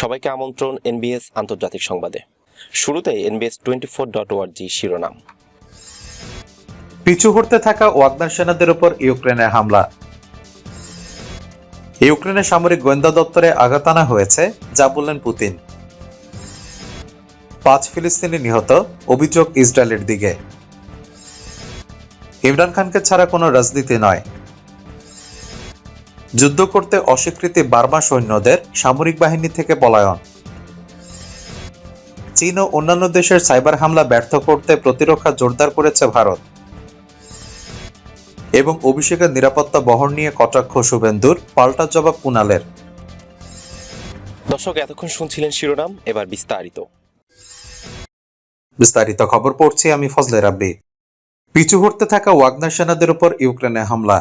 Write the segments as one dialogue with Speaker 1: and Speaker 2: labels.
Speaker 1: সবাইকে আমন্ত্রণ এনবিএস আন্তর্জাতিক সংবাদে। শুরুতে এনবিএস টোয়েন্টি ফোর ডট ওয়ার্জি শিরোনাম।
Speaker 2: পিছু হটতে থাকা ওয়াগনার সেনাদের উপর ইউক্রেনের হামলা। ইউক্রেনের সামরিক গোয়েন্দা দপ্তরে আঘাত আনা হয়েছে, যা বললেন পুতিন। পাঁচ ফিলিস্তিনি নিহত, অভিযোগ ইসরায়েলের দিকে। ইমরান খানকে ছাড়া কোনো রাজনীতি নয়। যুদ্ধ করতে অস্বীকৃতি বার্মা সৈন্যদের সামরিক বাহিনী থেকে পলায়ন। চীন ও অন্যান্য দেশের সাইবার হামলা ব্যর্থ করতে প্রতিরক্ষা জোরদার করেছে ভারত। এবং অভিষেকের নিরাপত্তা বহর নিয়ে কটাক্ষ শুভেন্দুর পাল্টা জবাব কুনালের
Speaker 1: দর্শক এতক্ষণ শুনছিলেন শিরোনাম এবার বিস্তারিত।
Speaker 2: বিস্তারিত খবর পড়ছি আমি ফজলে রাব্বি। পিছু হটতে থাকা ওয়াগনার সেনাদের উপর ইউক্রেনে হামলা।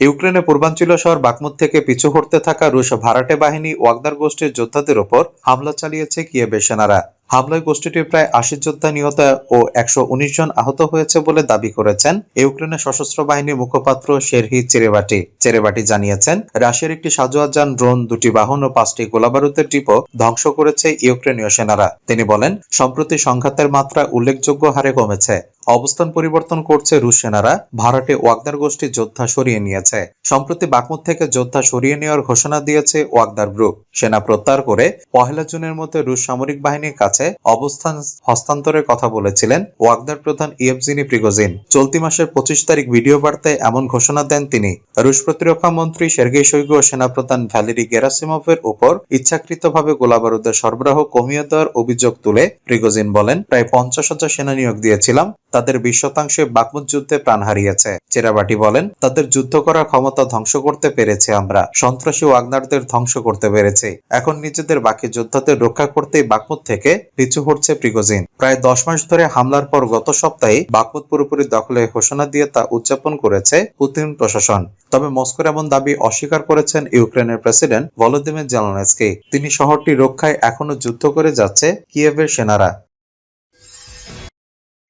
Speaker 2: ইউক্রেনের পূর্বাঞ্চলীয় শহর বাকমুদ থেকে পিছু হটতে থাকা রুশ ভাড়াটে বাহিনী ওয়াগনার গোষ্ঠীর যোদ্ধাদের ওপর হামলা চালিয়েছে কিয়েবের সেনারা। হামলায় গোষ্ঠীটির প্রায় আশি যোদ্ধা নিহত ও একশো উনিশ জন আহত হয়েছে বলে দাবি করেছেন ইউক্রেনের সশস্ত্র বাহিনীর মুখপাত্র শেরহি চেরেবাটি। চেরেবাটি জানিয়েছেন, রাশিয়ার একটি সাজোয়াজান ড্রোন, দুটি বাহন ও পাঁচটি গোলাবারুদের ডিপো ধ্বংস করেছে ইউক্রেনীয় সেনারা। তিনি বলেন, সম্প্রতি সংঘাতের মাত্রা উল্লেখযোগ্য হারে কমেছে। অবস্থান পরিবর্তন করছে রুশ সেনারা। ভারতে ওয়াগদার গোষ্ঠী যোদ্ধা সরিয়ে নিয়েছে। সম্প্রতি বাকমুদ থেকে যোদ্ধা সরিয়ে নেওয়ার ঘোষণা দিয়েছে ওয়াগদার গ্রুপ। সেনা প্রত্যাহার করে পহেলা জুনের মধ্যে রুশ সামরিক বাহিনীর কাছে অবস্থান হস্তান্তরের কথা বলেছিলেন ওয়াগদার প্রধান ইয়েভজিনি প্রিগোজিন। চলতি মাসের পঁচিশ তারিখ ভিডিও বার্তায় এমন ঘোষণা দেন তিনি। রুশ প্রতিরক্ষা মন্ত্রী সের্গেই শৈগু ও সেনাপ্রধান ভ্যালেরি গেরাসিমভের উপর ইচ্ছাকৃতভাবে গোলাবারুদের সরবরাহ কমিয়ে দেওয়ার অভিযোগ তুলে প্রিগোজিন বলেন, প্রায় পঞ্চাশ হাজার সেনা নিয়োগ দিয়েছিলাম তাদের বিশ শতাংশে বাকমুদ যুদ্ধে প্রাণ হারিয়েছে। চেরাবাটি বলেন, তাদের যুদ্ধ করার ক্ষমতা ধ্বংস করতে পেরেছে আমরা। সন্ত্রাসী ওয়াগনারদের ধ্বংস করতে পেরেছি। এখন নিজেদের বাকি যোদ্ধাদের রক্ষা করতেই বাকমুদ থেকে পিছু হটছে প্রিগোজিন। প্রায় দশ মাস ধরে হামলার পর গত সপ্তাহে বাকমুদ পুরোপুরি দখলে ঘোষণা দিয়ে তা উদযাপন করেছে পুতিন প্রশাসন। তবে মস্কোর এমন দাবি অস্বীকার করেছেন ইউক্রেনের প্রেসিডেন্ট ভলোদিমির জেলনেসকি। তিনি শহরটি রক্ষায় এখনও যুদ্ধ করে যাচ্ছে কিয়েভের সেনারা।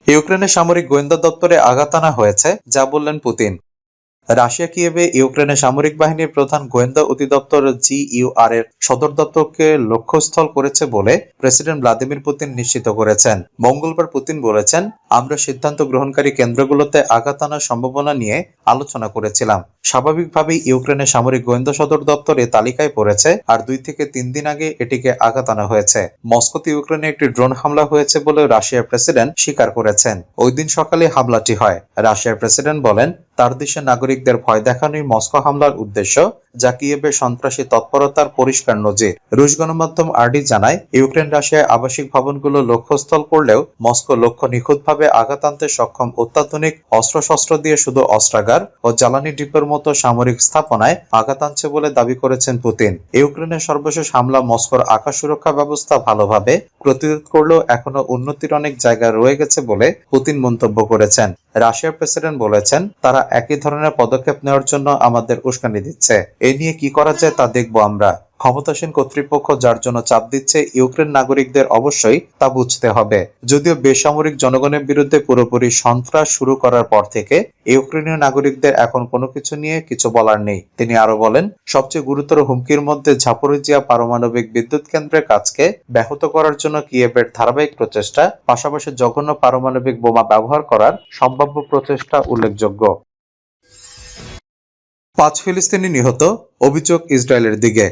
Speaker 2: ইউক্রেনের সামরিক গোয়েন্দা দপ্তরে আঘাত আনা হয়েছে, যা বললেন পুতিন। রাশিয়া কিয়েভে ইউক্রেনের সামরিক বাহিনীর প্রধান গোয়েন্দা অধিদপ্তর জিইউআর এর সদর দপ্তরকে লক্ষ্যস্থল করেছে বলে প্রেসিডেন্ট ভ্লাদিমির পুতিন নিশ্চিত করেছেন। মঙ্গলবার পুতিন বলেছেন আমরা সিদ্ধান্ত গ্রহণকারী কেন্দ্রগুলোতে আঘাত আনার সম্ভাবনা নিয়ে আলোচনা করেছিলাম। স্বাভাবিকভাবেই ইউক্রেনের সামরিক গোয়েন্দা সদর দপ্তর এ তালিকায় পড়েছে আর দুই থেকে তিন দিন আগে এটিকে আঘাত আনা হয়েছে। মস্কোতে ইউক্রেনে একটি ড্রোন হামলা হয়েছে বলে রাশিয়ার প্রেসিডেন্ট স্বীকার করেছেন। ওই দিন সকালে হামলাটি হয়। রাশিয়ার প্রেসিডেন্ট বলেন, তার দেশের নাগরিকদের ভয় দেখানোই মস্কো হামলার উদ্দেশ্য। কিয়েভের সন্ত্রাসী তৎপরতার পরিষ্কার নজির। রুশ গণমাধ্যম আরডি জানায়, ইউক্রেন রাশিয়ায় আবাসিক ভবনগুলো লক্ষ্যস্থল করলেও মস্কো লক্ষ্য নিখুঁতভাবে আঘাত আনতে সক্ষম অত্যাধুনিক অস্ত্রশস্ত্র দিয়ে শুধু অস্ত্রাগার ও জ্বালানি ডিপোর মতো সামরিক স্থাপনায় আঘাত আনছে বলে দাবি করেছেন পুতিন। ইউক্রেনের সর্বশেষ হামলা মস্কোর আকাশ সুরক্ষা ব্যবস্থা ভালোভাবে প্রতিরোধ করলেও এখনও উন্নতির অনেক জায়গা রয়ে গেছে বলে পুতিন মন্তব্য করেছেন। রাশিয়ার প্রেসিডেন্ট বলেছেন, তারা একই ধরনের পদক্ষেপ নেওয়ার জন্য আমাদের উস্কানি দিচ্ছে। এ নিয়ে কি করা যায় তা দেখব আমরা। ক্ষমতাসীন কর্তৃপক্ষ যার জন্য চাপ দিচ্ছে ইউক্রেন নাগরিকদের অবশ্যই তা বুঝতে হবে। যদিও বেসামরিক জনগণের বিরুদ্ধে পুরোপুরি সন্ত্রাস শুরু করার পর থেকে ইউক্রেনীয় নাগরিকদের এখন কোনো কিছু নিয়ে কিছু বলার নেই। তিনি আরও বলেন, সবচেয়ে গুরুতর হুমকির মধ্যে ঝাপরিজিয়া পারমাণবিক বিদ্যুৎ কেন্দ্রের কাজকে ব্যাহত করার জন্য কিয়েভের ধারাবাহিক প্রচেষ্টা, পাশাপাশি জঘন্য পারমাণবিক বোমা ব্যবহার করার সম্ভাব্য প্রচেষ্টা উল্লেখযোগ্য। পাঁচ ফিলিস্তিনি নিহত, অভিযোগ ইসরায়েলের দিকে।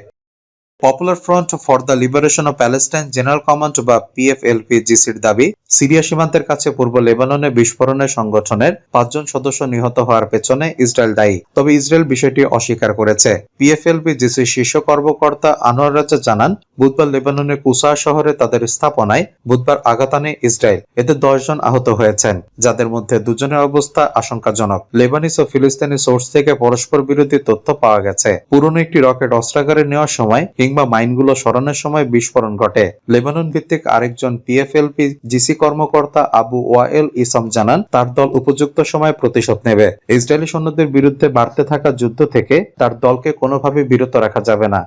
Speaker 2: Popular front for the liberation of Palestine general command বা পিএফএলপি জিসির দাবি, সিরিয়া সীমান্তের কাছে পূর্ব লেবাননে বিস্ফোরণের সংগঠনের পাঁচজন সদস্য নিহত হওয়ার পেছনে ইসরায়েল দায়ী। তবে ইসরায়েল বিষয়টি অস্বীকার করেছে। পিএফএলপি জিসির শীর্ষ কর্মকর্তা আনোয়ার রাজা জানান, বুধবার লেবাননের কুসা শহরে তাদের স্থাপনায় বুধবার আঘাত আনে ইসরায়েল। এতে জন আহত হয়েছেন, যাদের মধ্যে দুজনের অবস্থা আশঙ্কাজনক। লেবানিস ও ফিলিস্তিনি সোর্স থেকে পরস্পর বিরোধী তথ্য পাওয়া গেছে। পুরনো একটি রকেট অস্ত্রাগারে নেওয়ার সময় কিংবা মাইনগুলো সরানোর সময় বিস্ফোরণ ঘটে। লেবানন ভিত্তিক আরেকজন পিএফএলপি জিসি কর্মকর্তা আবু ওয়াইল ইসম জানান, তার দল উপযুক্ত সময় প্রতিশোধ নেবে। ইসরায়েলি সৈন্যদের বিরুদ্ধে বাড়তে থাকা যুদ্ধ থেকে তার দলকে কোনোভাবে বিরত রাখা যাবে না।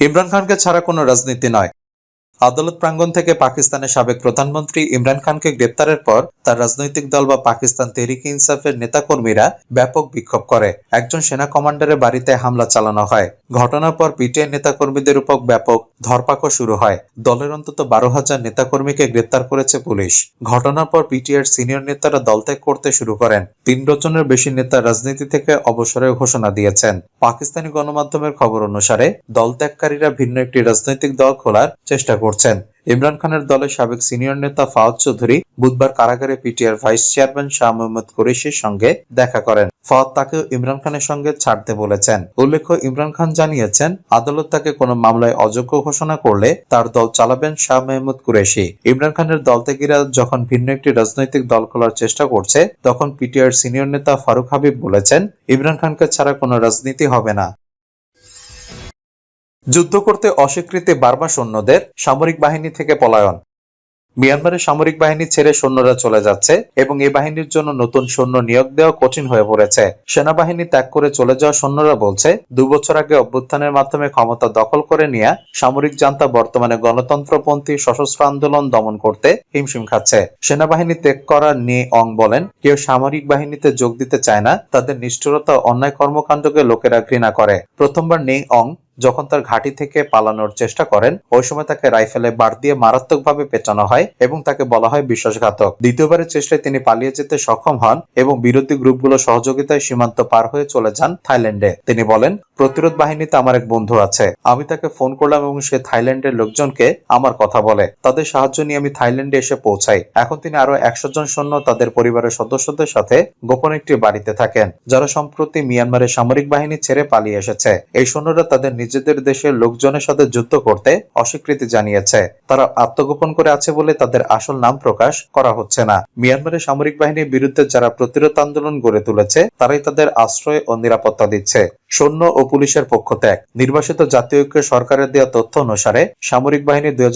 Speaker 2: ইমরান খানকে ছাড়া কোনো রাজনীতি নয়। আদালত প্রাঙ্গণ থেকে পাকিস্তানের সাবেক প্রধানমন্ত্রী ইমরান খানকে গ্রেপ্তারের পর তার রাজনৈতিক দল বা পাকিস্তান তেহরিক ইনসাফের নেতাকর্মীরা ব্যাপক বিক্ষোভ করে। একজন সেনা কমান্ডারের বাড়িতে হামলা চালানো হয়। ঘটনার পর পিটিআই নেতাকর্মীদের উপর ব্যাপক ধরপাকড় শুরু হয়। দলের অন্তত বারো হাজার নেতাকর্মীকে গ্রেপ্তার করেছে পুলিশ। ঘটনার পর পিটিআইয়ের সিনিয়র নেতারা দল ত্যাগ করতে শুরু করেন। তিন ডজনের বেশি নেতা রাজনীতি থেকে অবসরের ঘোষণা দিয়েছেন। পাকিস্তানি গণমাধ্যমের খবর অনুসারে দল ত্যাগকারীরা ভিন্ন একটি রাজনৈতিক দল খোলার চেষ্টা করছেন। ইমরান খানের দলের সাবেক সিনিয়র নেতা ফাওয়াদ চৌধুরী বুধবার কারাগারে পিটিআর ভাইস চেয়ারম্যান শাহ মোহাম্মদ কুরেশির সঙ্গে দেখা করেন। ফাওয়াদ তাকেও ইমরান খানের সঙ্গে ছাড়তে বলেছেন। উল্লেখ্য, ইমরান খান জানিয়েছেন, আদালত তাকে কোনো মামলায় অযোগ্য ঘোষণা করলে তার দল চালাবেন শাহ মেহমুদ কুরেশি ইমরান খানের দল ত্যাগীরা যখন ভিন্ন একটি রাজনৈতিক দল খোলার চেষ্টা করছে, তখন পিটিআর সিনিয়র নেতা ফারুক হাবিব বলেছেন, ইমরান খানকে ছাড়া কোনো রাজনীতি হবে না। যুদ্ধ করতে অস্বীকৃতি বার্মা সৈন্যদের সামরিক বাহিনী থেকে পলায়ন। মিয়ানমারের সামরিক বাহিনী ছেড়ে সৈন্যরা চলে যাচ্ছে এবং এই বাহিনীর জন্য নতুন সৈন্য নিয়োগ দেওয়া কঠিন হয়ে পড়েছে। সেনাবাহিনী ত্যাগ করে চলে যাওয়া সৈন্যরা বলছে দুবছর আগে অভ্যুত্থানের মাধ্যমে ক্ষমতা দখল করে নিয়ে সামরিক জান্তা বর্তমানে গণতন্ত্রপন্থী সশস্ত্র আন্দোলন দমন করতে হিমশিম খাচ্ছে। সেনাবাহিনী ত্যাগ করা নিয়ে অং বলেন, কেউ সামরিক বাহিনীতে যোগ দিতে চায় না, তাদের নিষ্ঠুরতা অন্যায় কর্মকাণ্ডকে লোকেরা ঘৃণা করে। প্রথমবার নেই অং যখন তার ঘাঁটি থেকে পালানোর চেষ্টা করেন, ওই সময় তাকে রাইফেলে বার দিয়ে মারাত্মকভাবে পেঁচানো হয় এবং তাকে বলা হয় বিশ্বাসঘাতক। দ্বিতীয়বারের চেষ্টায় তিনি পালিয়ে যেতে সক্ষম হন এবং বিরোধী গ্রুপগুলো সহযোগিতায় সীমান্ত পার হয়ে চলে যান থাইল্যান্ডে। তিনি বলেন, প্রতিরোধ বাহিনীতে আমার এক বন্ধু আছে। আমি তাকে ফোন করলাম এবং সে থাইল্যান্ডের লোকজনকে আমার কথা বলে। তাদের সাহায্য নিয়ে আমি থাইল্যান্ডে এসে পৌঁছাই। এখন তিনি আরও একশো জন সৈন্য তাদের পরিবারের সদস্যদের সাথে গোপন একটি বাড়িতে থাকেন, যারা সম্প্রতি মিয়ানমারের সামরিক বাহিনী ছেড়ে পালিয়ে এসেছে। এই সৈন্যরা তাদের নিজেদের দেশের লোকজনের সাথে যুদ্ধ করতে অস্বীকৃতি জানিয়েছে। তারা আত্মগোপন করে আছে বলে তাদের আসল নাম প্রকাশ করা হচ্ছে না। মিয়ানমারের সামরিক বাহিনীর বিরুদ্ধে যারা প্রতিরোধ আন্দোলন গড়ে তুলেছে, তারাই তাদের আশ্রয় ও নিরাপত্তা দিচ্ছে। সৈন্য ও পুলিশের পক্ষ ত্যাগ। নির্বাসিত জাতীয় ঐক্য সরকারের দেওয়া তথ্য অনুসারে, সামরিক বাহিনী দুই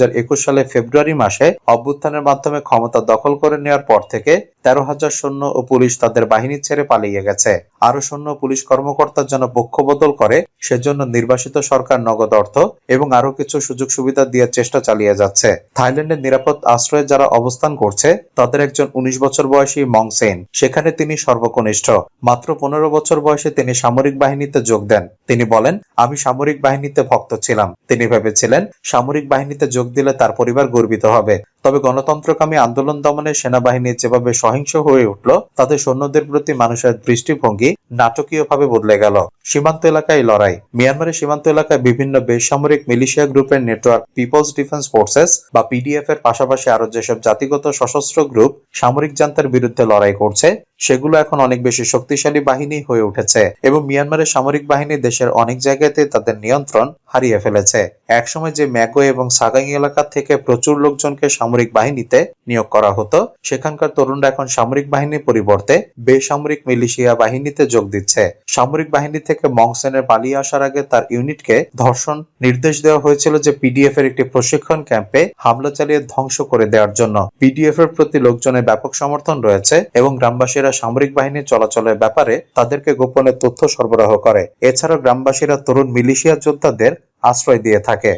Speaker 2: সালে ফেব্রুয়ারি মাসে অভ্যুত্থানের মাধ্যমে ক্ষমতা দখল করে নেওয়ার পর থেকে তেরো হাজার সৈন্য ও পুলিশ তাদের বাহিনী ছেড়ে পালিয়ে গেছে। আরও সৈন্য পুলিশ কর্মকর্তার জন্য পক্ষ বদল করে, সেজন্য নির্বাসিত সরকার নগদ অর্থ এবং আরও কিছু সুযোগ সুবিধা দেওয়ার চেষ্টা চালিয়ে যাচ্ছে। থাইল্যান্ডের নিরাপদ আশ্রয়ে যারা অবস্থান করছে, তাদের একজন উনিশ বছর বয়সী মং সেন। সেখানে তিনি সর্বকনিষ্ঠ। মাত্র পনেরো বছর বয়সে তিনি সামরিক বাহিনীতে যোগ দেন। তিনি বলেন, আমি সামরিক বাহিনীতে ভক্ত ছিলাম। তিনি ভেবেছিলেন, সামরিক বাহিনীতে যোগ দিলে তার পরিবার গর্বিত হবে। তবে গণতন্ত্রকামী আন্দোলন দমনে সেনাবাহিনী যেভাবে সহিংস হয়ে উঠল তাদের সৈন্যদের প্রতি মানুষের দৃষ্টিভঙ্গি নাটকীয়ভাবে বদলে গেল। সীমান্ত এলাকায় লড়াই। মিয়ানমারের সীমান্ত এলাকায় বিভিন্ন বেসামরিক মিলিশিয়া গ্রুপের নেটওয়ার্ক পিপলস ডিফেন্স ফোর্সেস বা পিডিএফ এর পাশাপাশি আরও যেসব জাতিগত সশস্ত্র গ্রুপ সামরিক জান্তার বিরুদ্ধে লড়াই করছে, সেগুলো এখন অনেক বেশি শক্তিশালী বাহিনী হয়ে উঠেছে এবং মিয়ানমারের সামরিক বাহিনী দেশের অনেক জায়গাতে তাদের নিয়ন্ত্রণ হারিয়ে ফেলেছে। একসময় যে ম্যাকো এবং সাগাং এলাকা থেকে প্রচুর লোকজনকে সামরিক বাহিনীতে নিয়োগ করা হতো, সেখানকার তরুণরা এখন সামরিক বাহিনীর পরিবর্তে বেসামরিক মিলিশিয়া বাহিনীতে যোগ দিচ্ছে। সামরিক বাহিনী থেকে মংসেনের পালিয়ে আসার আগে তার ইউনিটকে ধর্ষণ নির্দেশ দেওয়া হয়েছিল যে পিডিএফ এর একটি প্রশিক্ষণ ক্যাম্পে হামলা চালিয়ে ধ্বংস করে দেওয়ার জন্য। পিডিএফ এর প্রতি লোকজনের ব্যাপক সমর্থন রয়েছে এবং গ্রামবাসীরা সামরিক বাহিনীর চলাচলের ব্যাপারে তাদেরকে গোপনে তথ্য সরবরাহ করে। এছাড়াও গ্রামবাসীরা তরুণ মিলিশিয়া যোদ্ধাদের আশ্রয় দিয়ে থাকে।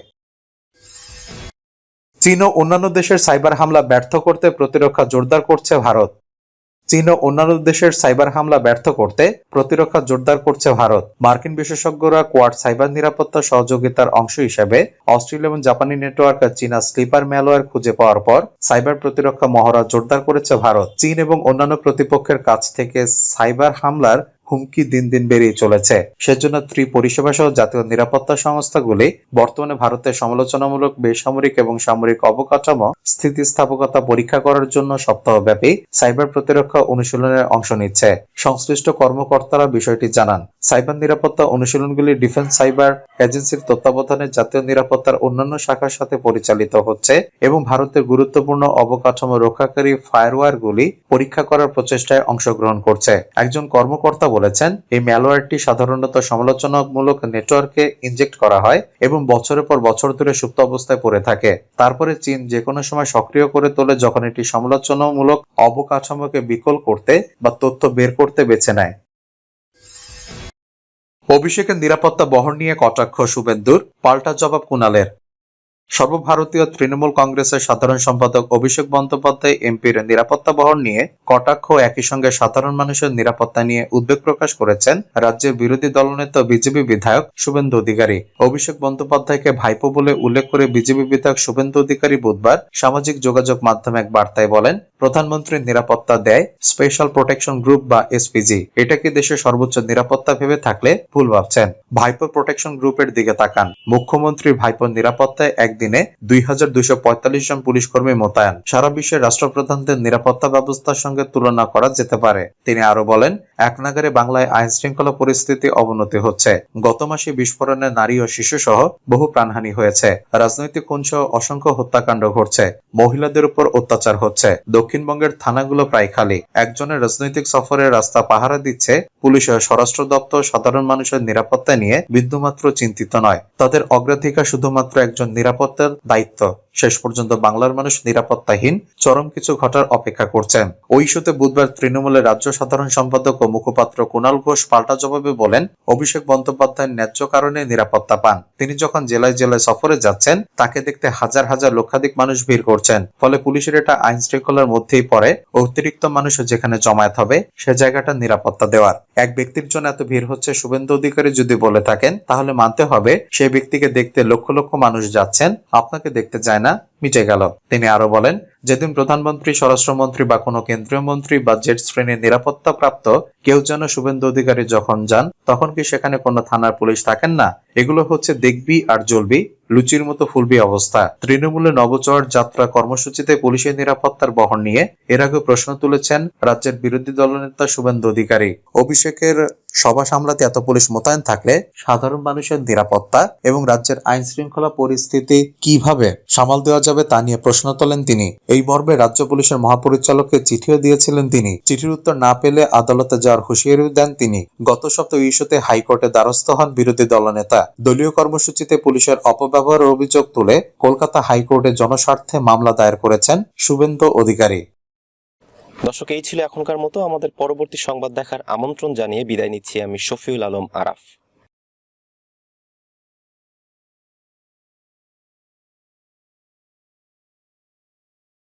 Speaker 2: চীন ও অন্যান্য দেশের সাইবার হামলা ব্যর্থ করতে প্রতিরক্ষা জোরদার করছে ভারত। চীন ও অন্যান্য দেশের সাইবার হামলা ব্যর্থ করতে প্রতিরক্ষা জোরদার করছে ভারত। মার্কিন বিশেষজ্ঞরা কোয়াড সাইবার নিরাপত্তা সহযোগিতার অংশ হিসেবে অস্ট্রেলিয়া এবং জাপানি নেটওয়ার্ক আর চীনা স্লিপার ম্যালওয়্যার খুঁজে পাওয়ার পর সাইবার প্রতিরক্ষা মহড়া জোরদার করেছে ভারত। চীন এবং অন্যান্য প্রতিপক্ষের কাছ থেকে সাইবার হামলার হুমকি দিন দিন বেড়েই চলেছে। সেজন্য ত্রি পরিষেবা সহ জাতীয় নিরাপত্তা সংস্থাগুলি বর্তমানে ভারতের সমালোচনামূলক বেসামরিক এবং সামরিক অবকাঠামো, স্থিতিস্থাপকতা পরীক্ষা করার জন্য সপ্তাহব্যাপী সাইবার প্রতিরক্ষা অনুশীলনের অংশ নিচ্ছে। সংশ্লিষ্ট কর্মকর্তারা বিষয়টি জানান। সাইবার নিরাপত্তা অনুশীলনগুলি ডিফেন্স সাইবার এজেন্সির তত্ত্বাবধানে জাতীয় নিরাপত্তার অন্যান্য শাখার সাথে পরিচালিত হচ্ছে এবং ভারতের গুরুত্বপূর্ণ অবকাঠামো রক্ষাকারী ফায়ারওয়ারগুলি পরীক্ষা করার প্রচেষ্টায় অংশগ্রহণ করছে। একজন কর্মকর্তা বলেছেন এই ম্যালওয়্যারটি সাধারণত সমালোচনামূলক নেটওয়ার্কে ইনজেক্ট করা হয় এবং বছরের পর বছর ধরে সুপ্ত অবস্থায় পড়ে থাকে। তারপরে চীন যে কোনো সময় সক্রিয় করে তোলে যখন এটি সমালোচনামূলক অবকাঠামোকে বিকল করতে বা তথ্য বের করতে বেছে নেয়। অভিষেকের নিরাপত্তা বহন নিয়ে কটাক্ষ শুভেন্দুর, পাল্টা জবাব কুণালের সর্বভারতীয় তৃণমূল কংগ্রেসের সাধারণ সম্পাদক অভিষেক বন্দ্যোপাধ্যায়, এমপির নিরাপত্তা বহন নিয়ে কটাক্ষ একই সঙ্গে সাধারণ মানুষের নিরাপত্তা নিয়ে উদ্বেগ প্রকাশ করেছেন রাজ্যের বিরোধী দলনেতা বিজেপি বিধায়ক শুভেন্দু অধিকারী। অভিষেক বন্দ্যোপাধ্যায়কে ভাইপো বলে উল্লেখ করে বিজেপি বিধায়ক শুভেন্দু অধিকারী বুধবার সামাজিক যোগাযোগ মাধ্যমে এক বার্তায় বলেন প্রধানমন্ত্রীর নিরাপত্তা দেয়, স্পেশাল প্রোটেকশন গ্রুপ বা এসপিজি। এটা কি দেশের সর্বোচ্চ নিরাপত্তা ভেবে থাকলে? ভুল ভাবছেন। ভাইপো প্রোটেকশন গ্রুপের দিকে তাকান। মুখ্যমন্ত্রী ভাইপোর নিরাপত্তায় একদিনে দুই জন পুলিশ কর্মী মোতায়েন। সারা বিশ্বের রাষ্ট্রপ্রধানদের নিরাপত্তা ব্যবস্থার সঙ্গে তুলনা করা যেতে পারে। তিনি আরও বলেন এক নাগারে বাংলায় আইন শৃঙ্খলা পরিস্থিতি অবনতি হচ্ছে। গত মাসে বিস্ফোরণে নারী ও শিশু সহ বহু প্রাণহানি হয়েছে। রাজনৈতিক কোণ সহ অসংখ্য হত্যাকাণ্ড ঘটছে। মহিলাদের উপর অত্যাচার হচ্ছে। দক্ষিণবঙ্গের থানাগুলো প্রায় খালি। একজনের রাজনৈতিক সফরে রাস্তা পাহারা দিচ্ছে পুলিশ ও স্বরাষ্ট্র দপ্তর সাধারণ মানুষের নিরাপত্তা নিয়ে বিন্দুমাত্র চিন্তিত নয়। তাদের অগ্রাধিকার শুধুমাত্র একজন নিরাপত্তার দায়িত্ব। শেষ পর্যন্ত বাংলার মানুষ নিরাপত্তাহীন, চরম কিছু ঘটার অপেক্ষা করছেন। ওই ইস্যুতে বুধবার তৃণমূলের রাজ্য সাধারণ সম্পাদক ও মুখপাত্র কুণাল ঘোষ পাল্টা জবাবে বলেন, অভিষেক বন্দ্যোপাধ্যায় ন্যায্য কারণে নিরাপত্তা পান। তিনি যখন জেলায় জেলায় সফরে যাচ্ছেন, তাকে দেখতে হাজার হাজার লক্ষাধিক মানুষ ভিড় করছেন। ফলে পুলিশের এটা আইন শৃঙ্খলার মধ্যেই পড়ে, অতিরিক্ত মানুষ যেখানে জমায়েত হবে, সে জায়গাটা নিরাপত্তা দেওয়ার। এক ব্যক্তির জন্য এত ভিড় হচ্ছে শুভেন্দু অধিকারী যদি বলে থাকেন, তাহলে মানতে হবে, সেই ব্যক্তিকে দেখতে লক্ষ লক্ষ মানুষ যাচ্ছেন, আপনাকে দেখতে যায় না, মিটে গেল। তিনি আরও বলেন, যেদিন প্রধানমন্ত্রী, স্বরাষ্ট্রমন্ত্রী বা কোনো কেন্দ্রীয় মন্ত্রী বা জেট শ্রেণির নিরাপত্তা প্রাপ্ত কেউ যেন শুভেন্দু অধিকারী যখন যান, তখন কি সেখানে কোনো থানার পুলিশ থাকেন না? এগুলো হচ্ছে দেখবি আর জ্বলবি। লুচির মতো ফুলবি অবস্থা। তৃণমূলে নবচর যাত্রা কর্মসূচিতে পুলিশের নিরাপত্তার বহন নিয়ে এর আগে প্রশ্ন তুলেছেন রাজ্যের বিরোধী দলনেতা শুভেন্দু অধিকারী। অভিষেকের সভা সামলাতে এত পুলিশ মোতায়েন থাকলে সাধারণ মানুষের নিরাপত্তা এবং রাজ্যের আইন শৃঙ্খলা পরিস্থিতি কীভাবে সামাল দেওয়া যাবে তা নিয়ে প্রশ্ন তোলেন তিনি। এই মর্মে রাজ্য পুলিশের মহাপরিচালককে চিঠিও দিয়েছিলেন তিনি। চিঠির উত্তর না পেলে আদালতে যাওয়ার হুঁশিয়ারিও দেন তিনি। গত সপ্তাহে ইস্যুতে হাইকোর্টে দ্বারস্থ হন বিরোধী দলনেতা। দলীয় কর্মসূচিতে পুলিশের অপব্যবহারের অভিযোগ তুলে কলকাতা হাইকোর্টে জনস্বার্থে মামলা দায়ের করেছেন শুভেন্দু অধিকারী।
Speaker 1: দর্শক, এই ছিল এখনকার মতো। আমাদের পরবর্তী সংবাদ দেখার আমন্ত্রণ জানিয়ে বিদায় নিচ্ছি আমি শফিউল আলম আরাফ।